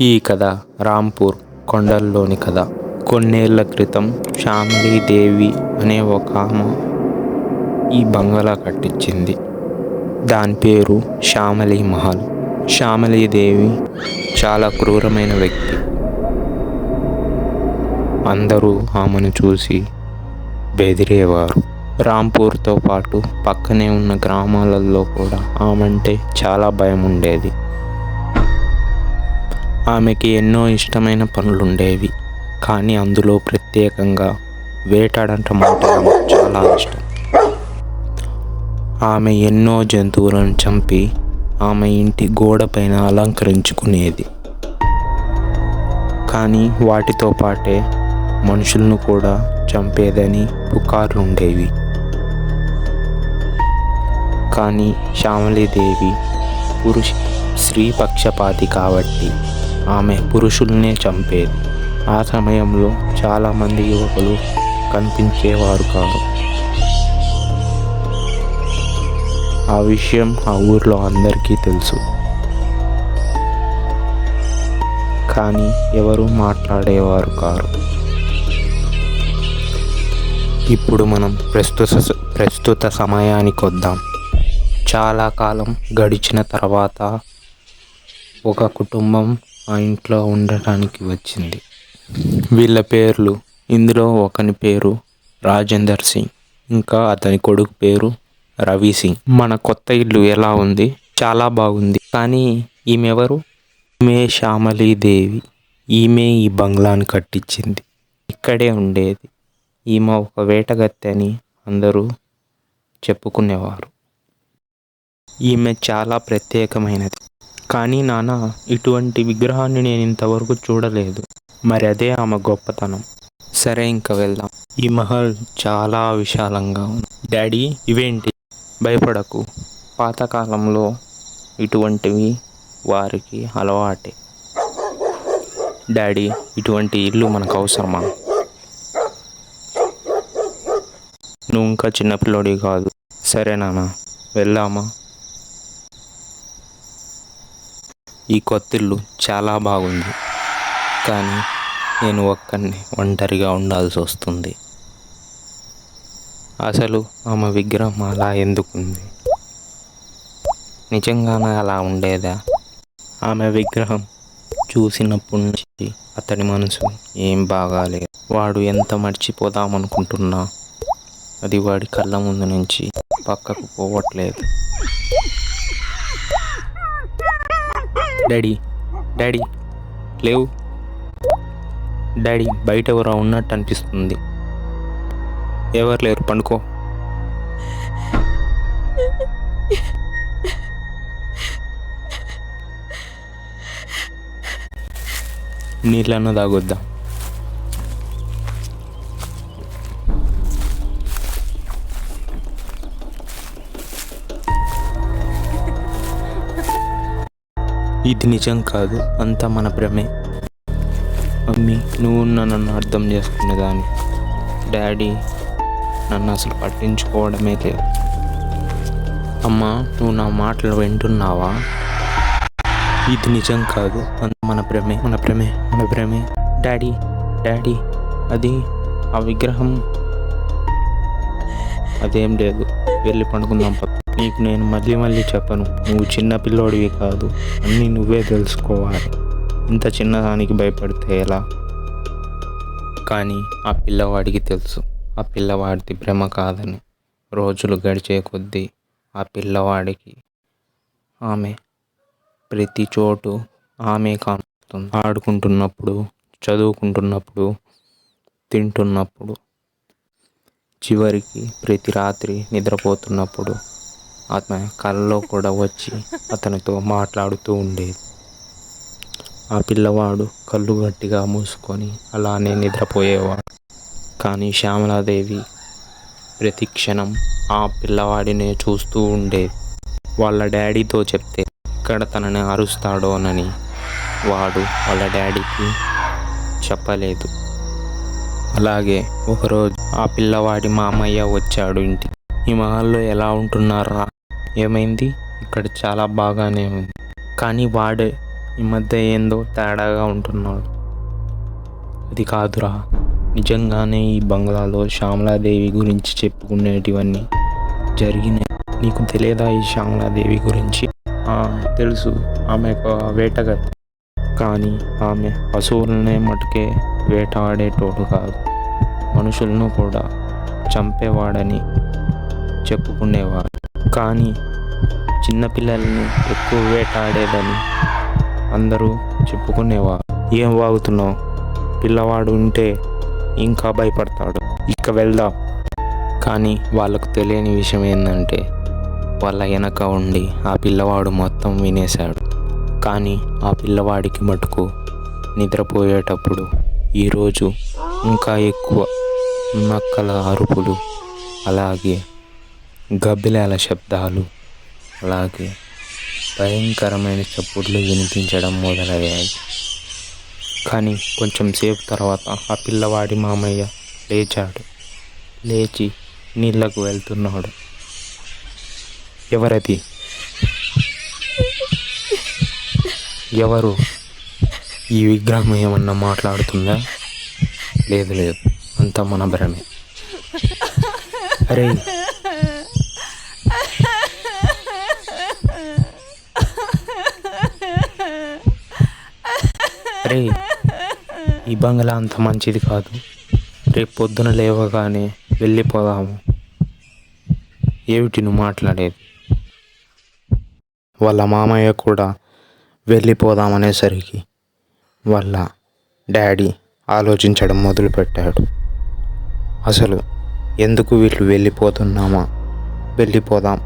ఈ కథ రాంపూర్ కొండల్లోని కథ. కొన్నేళ్ళ క్రితం శ్యామలీదేవి అనే ఒక ఆమె ఈ బంగళా కట్టించింది. దాని పేరు శ్యామలీ మహల్. శ్యామలీదేవి చాలా క్రూరమైన వ్యక్తి. అందరూ ఆమెను చూసి బెదిరేవారు. రాంపూర్తో పాటు పక్కనే ఉన్న గ్రామాలలో కూడా ఆమంటే చాలా భయం ఉండేది. ఆమెకి ఎన్నో ఇష్టమైన పనులుండేవి కానీ అందులో ప్రత్యేకంగా వేటాడటం అంటే చాలా ఇష్టం. ఆమె ఎన్నో జంతువులను చంపి ఆమె ఇంటి గోడపైన అలంకరించుకునేది. కానీ వాటితో పాటే మనుషులను కూడా చంపేదని పుకార్లు ఉండేవి కానీ శ్యామలీదేవి పురుష స్త్రీ పక్షపాతి కాబట్టి ఆమె పురుషుల్నే చంపేది. ఆ సమయంలో చాలామంది యువకులు కనిపించేవారు కాదు. ఆ విషయం ఆ ఊర్లో అందరికీ తెలుసు. కానీ ఎవరు మాట్లాడేవారు కారు. ఇప్పుడు మనం ప్రస్తుత ప్రస్తుత సమయానికి వద్దాం. చాలా కాలం గడిచిన తర్వాత ఒక కుటుంబం ఆ ఇంట్లో ఉండటానికి వచ్చింది. వీళ్ళ పేర్లు ఇందులో ఒకని పేరు రాజేందర్ సింగ్ ఇంకా అతని కొడుకు పేరు రవి సింగ్. మన కొత్త ఇల్లు ఎలా ఉంది? చాలా బాగుంది. కానీ ఈమెవరు? ఈమె శ్యామలీదేవి. ఈమె ఈ బంగ్లాను కట్టించింది. ఇక్కడే ఉండేది. ఈమె ఒక వేటగత్తె అని అందరూ చెప్పుకునేవారు. ఈమె చాలా ప్రత్యేకమైనది. కానీ నాన్న ఇటువంటి విగ్రహాన్ని నేను ఇంతవరకు చూడలేదు. మరి అదే ఆమె గొప్పతనం. సరే ఇంకా వెళ్దాం. ఈ మహల్ చాలా విశాలంగా ఉంది. డాడీ ఇవేంటి? భయపడకు. పాతకాలంలో ఇటువంటివి వారికి అలవాటే. డాడీ ఇటువంటి ఇల్లు మనకు అవసరమా? నువ్వు ఇంకా చిన్నపిల్లోడి కాదు. సరే నాన్న. వెళ్దామా? ఈ కొత్తిల్లు చాలా బాగుంది. కానీ నేను ఒక్కడిని ఒంటరిగా ఉండాల్సి వస్తుంది. అసలు ఆమె విగ్రహం అలా ఎందుకుంది? నిజంగానే అలా ఉండేదా? ఆమె విగ్రహం చూసినప్పటి నుంచి అతడి మనసు ఏం బాగాలేదు. వాడు ఎంత మర్చిపోదామనుకుంటున్నా? అది వాడి కళ్ళ ముందు నుంచి పక్కకు పోవట్లేదు. డాడీ డాడీ లేవు. డాడీ బయట ఎవరో ఉన్నట్టు అనిపిస్తుంది. ఎవరు లేరు పండుకో. నీళ్ళన్న తాగొద్దా? ఇది నిజం కాదు అంతా మన భ్రమే. మమ్మీ నువ్వు నన్ను అర్థం చేసుకునేదాన్ని డాడీ నన్ను అసలు పట్టించుకోవడమే లేదు. అమ్మా నువ్వు నా మాటలు వింటున్నావా? ఇది నిజం కాదు అంత మన భ్రమే. మన భ్రమే మన భ్రమే. డాడీ డాడీ అది ఆ విగ్రహం. అదేం లేదు వెళ్ళి పండుకుందాం నీకు నేను మళ్ళీ మళ్ళీ చెప్పను. నువ్వు చిన్న పిల్లోడివి కాదు. అన్నీ నువ్వే తెలుసుకోవాలి. ఇంత చిన్నదానికి భయపడితే ఎలా? కానీ ఆ పిల్లవాడికి తెలుసు. ఆ పిల్లవాడిది భ్రమ కాదని రోజులు గడిచే కొద్దీ ఆ పిల్లవాడికి ఆమె ప్రతి చోటు ఆమె కానుస్తుంది. ఆడుకుంటున్నప్పుడు చదువుకుంటున్నప్పుడు తింటున్నప్పుడు చివరికి ప్రతి రాత్రి నిద్రపోతున్నప్పుడు అతని కళ్ళలో కూడా వచ్చి అతనితో మాట్లాడుతూ ఉండేది. ఆ పిల్లవాడు కళ్ళు గట్టిగా మూసుకొని అలానే నిద్రపోయేవాడు. కానీ శ్యామలాదేవి ప్రతి క్షణం ఆ పిల్లవాడినే చూస్తూ ఉండేది. వాళ్ళ డాడీతో చెప్తే ఎక్కడ తనని అరుస్తాడోనని వాడు వాళ్ళ డాడీకి చెప్పలేదు. అలాగే ఒకరోజు ఆ పిల్లవాడి మామయ్య వచ్చాడు ఇంటికి. ఈ మహల్లో ఎలా ఉంటున్నారా? ఏమైంది? ఇక్కడ చాలా బాగానే ఉంది. కానీ వాడే ఈ మధ్య ఏందో తేడాగా ఉంటున్నాడు. అది కాదురా. నిజంగానే ఈ బంగ్లాలో శ్యామలాదేవి గురించి చెప్పుకునేటివన్నీ జరిగినాయి. నీకు తెలియదా ఈ శ్యామలాదేవి గురించి? తెలుసు. ఆమె ఒక వేటగాతి కానీ ఆమె పశువులనే మటుకే వేటాడేటోడు కాదు. మనుషులను కూడా చంపేవాడని చెప్పుకునేవాడు. కానీ చిన్నపిల్లల్ని ఎక్కువ వేటాడేదని అందరూ చెప్పుకునేవారు ఏం వాగుతున్నావు? పిల్లవాడు ఉంటే ఇంకా భయపడతాడు. ఇక వెళ్దాం. కానీ వాళ్ళకు తెలియని విషయం ఏంటంటే వాళ్ళ వెనక ఉండి ఆ పిల్లవాడు మొత్తం వినేశాడు. కానీ ఆ పిల్లవాడికి మటుకు నిద్రపోయేటప్పుడు ఈరోజు ఇంకా ఎక్కువ నక్కల అరుపులు అలాగే గబ్బిలాల శబ్దాలు అలాగే భయంకరమైన చప్పుళ్ళు వినిపించడం మొదలయ్యాయి. కానీ కొంచెం సేపు తర్వాత ఆ పిల్లవాడి మామయ్య లేచాడు. లేచి నీళ్ళకు వెళ్తున్నాడు. ఎవరది? ఎవరు? ఈ విగ్రహం ఏమన్నా మాట్లాడుతుందా? లేదు లేదు. అంతా మన భ్రమే. అరే అరే ఈ బంగ్లా అంత మంచిది కాదు. రేపు పొద్దున లేవగానే వెళ్ళిపోదాము. ఏమిటి నువ్వు మాట్లాడేది? వాళ్ళ మామయ్య కూడా వెళ్ళిపోదామనేసరికి వాళ్ళ డాడీ ఆలోచించడం మొదలుపెట్టాడు. అసలు ఎందుకు వీళ్ళు వెళ్ళిపోతున్నామా వెళ్ళిపోదాం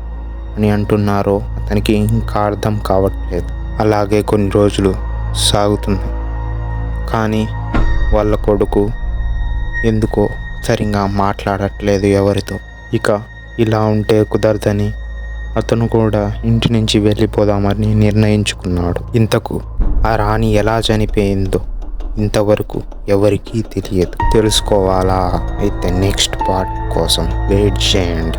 అని అంటున్నారో అతనికి ఇంకా అర్థం కావట్లేదు. అలాగే కొన్ని రోజులు సాగుతున్నాయి. కానీ వాళ్ళ కొడుకు ఎందుకో సరిగా మాట్లాడట్లేదు ఎవరితో. ఇక ఇలా ఉంటే కుదరదని అతను కూడా ఇంటి నుంచి వెళ్ళిపోదామని నిర్ణయించుకున్నాడు. ఇంతకు ఆ రాణి ఎలా చనిపోయిందో ఇంతవరకు ఎవరికీ తెలియదు. తెలుసుకోవాలా? అయితే నెక్స్ట్ పార్ట్ కోసం వెయిట్ చేయండి.